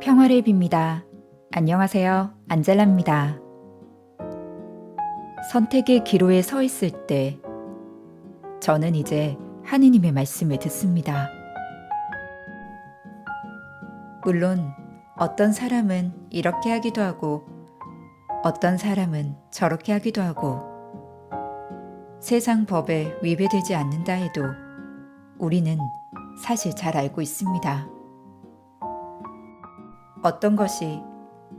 평화를 빕니다. 안녕하세요. 안젤라입니다. 선택의 기로에 서 있을 때 저는 이제 하느님의 말씀을 듣습니다. 물론 어떤 사람은 이렇게 하기도 하고 어떤 사람은 저렇게 하기도 하고 세상 법에 위배되지 않는다 해도 우리는 사실 잘 알고 있습니다. 어떤 것이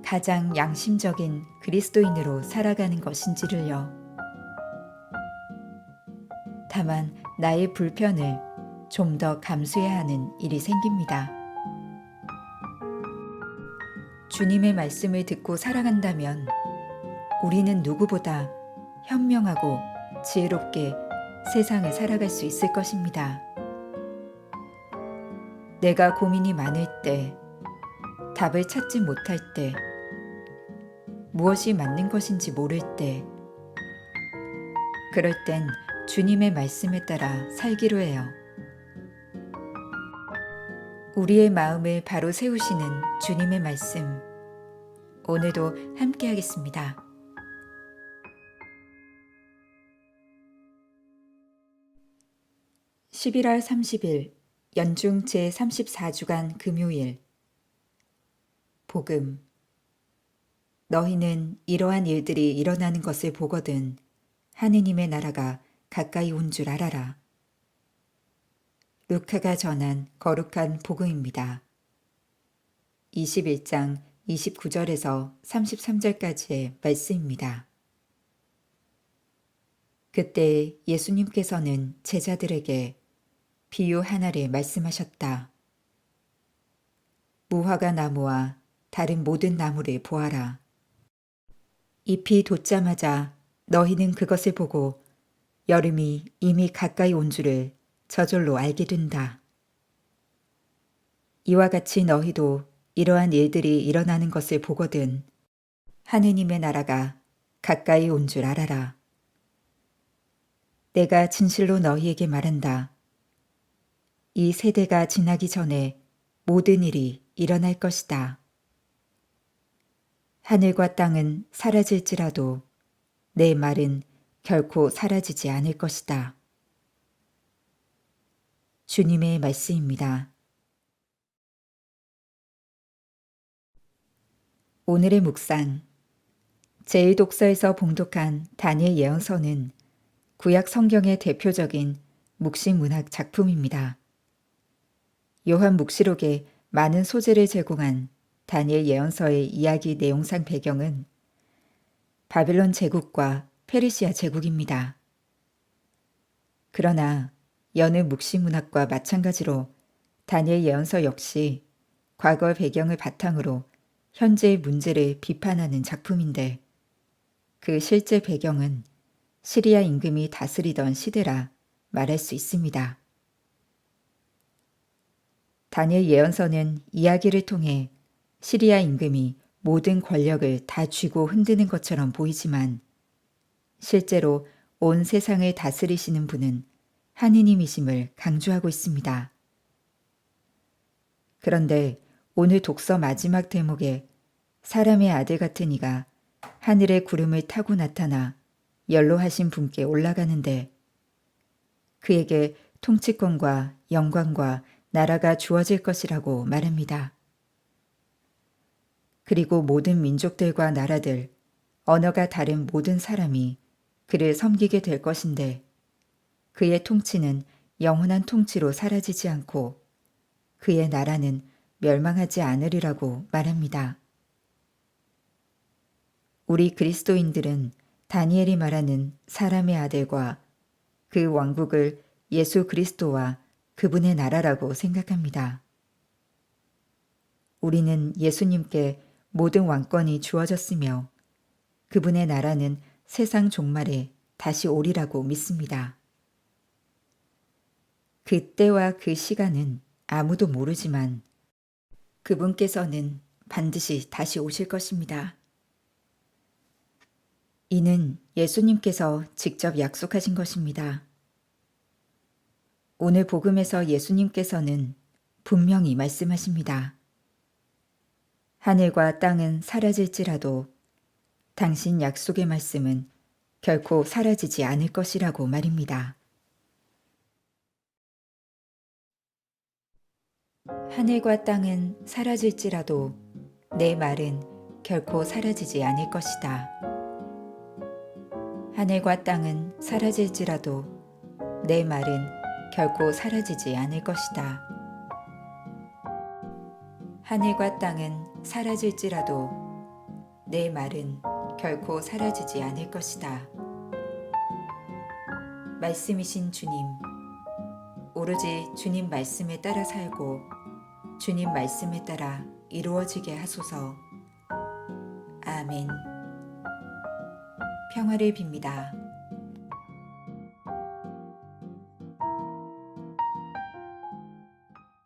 가장 양심적인 그리스도인으로 살아가는 것인지를요. 다만 나의 불편을 좀 더 감수해야 하는 일이 생깁니다. 주님의 말씀을 듣고 살아간다면 우리는 누구보다 현명하고 지혜롭게 세상을 살아갈 수 있을 것입니다. 내가 고민이 많을 때, 답을 찾지 못할 때, 무엇이 맞는 것인지 모를 때, 그럴 땐 주님의 말씀에 따라 살기로 해요. 우리의 마음을 바로 세우시는 주님의 말씀, 오늘도 함께 하겠습니다. 11월 30일 연중 제 34주간 금요일 복음 너희는 이러한 일들이 일어나는 것을 보거든 하느님의 나라가 가까이 온 줄 알아라. 루카가 전한 거룩한 복음입니다. 21장 29절에서 33절까지의 말씀입니다. 그때 예수님께서는 제자들에게 비유 하나를 말씀하셨다. 무화과 나무와 다른 모든 나무를 보아라. 잎이 돋자마자 너희는 그것을 보고 여름이 이미 가까이 온 줄을 저절로 알게 된다. 이와 같이 너희도 이러한 일들이 일어나는 것을 보거든 하느님의 나라가 가까이 온 줄 알아라. 내가 진실로 너희에게 말한다. 이 세대가 지나기 전에 모든 일이 일어날 것이다. 하늘과 땅은 사라질지라도 내 말은 결코 사라지지 않을 것이다. 주님의 말씀입니다. 오늘의 묵상 제1독서에서 봉독한 다니엘 예언서는 구약 성경의 대표적인 묵시 문학 작품입니다. 요한 묵시록에 많은 소재를 제공한 다니엘 예언서의 이야기 내용상 배경은 바빌론 제국과 페르시아 제국입니다. 그러나 여느 묵시 문학과 마찬가지로 다니엘 예언서 역시 과거 배경을 바탕으로 현재의 문제를 비판하는 작품인데 그 실제 배경은 시리아 임금이 다스리던 시대라 말할 수 있습니다. 다니엘 예언서는 이야기를 통해 시리아 임금이 모든 권력을 다 쥐고 흔드는 것처럼 보이지만 실제로 온 세상을 다스리시는 분은 하느님이심을 강조하고 있습니다. 그런데 오늘 독서 마지막 대목에 사람의 아들 같은 이가 하늘의 구름을 타고 나타나 연로하신 분께 올라가는데 그에게 통치권과 영광과 나라가 주어질 것이라고 말합니다. 그리고 모든 민족들과 나라들, 언어가 다른 모든 사람이 그를 섬기게 될 것인데 그의 통치는 영원한 통치로 사라지지 않고 그의 나라는 멸망하지 않으리라고 말합니다. 우리 그리스도인들은 다니엘이 말하는 사람의 아들과 그 왕국을 예수 그리스도와 그분의 나라라고 생각합니다. 우리는 예수님께 모든 왕권이 주어졌으며 그분의 나라는 세상 종말에 다시 오리라고 믿습니다. 그 때와 그 시간은 아무도 모르지만 그분께서는 반드시 다시 오실 것입니다. 이는 예수님께서 직접 약속하신 것입니다. 오늘 복음에서 예수님께서는 분명히 말씀하십니다. 하늘과 땅은 사라질지라도 당신 약속의 말씀은 결코 사라지지 않을 것이라고 말입니다. 하늘과 땅은 사라질지라도 내 말은 결코 사라지지 않을 것이다. 하늘과 땅은 사라질지라도 내 말은 결코 사라지지 않을 것이다. 하늘과 땅은 사라질지라도 내 말은 결코 사라지지 않을 것이다. 말씀이신 주님, 오로지 주님 말씀에 따라 살고 주님 말씀에 따라 이루어지게 하소서. 아멘. 평화를 빕니다.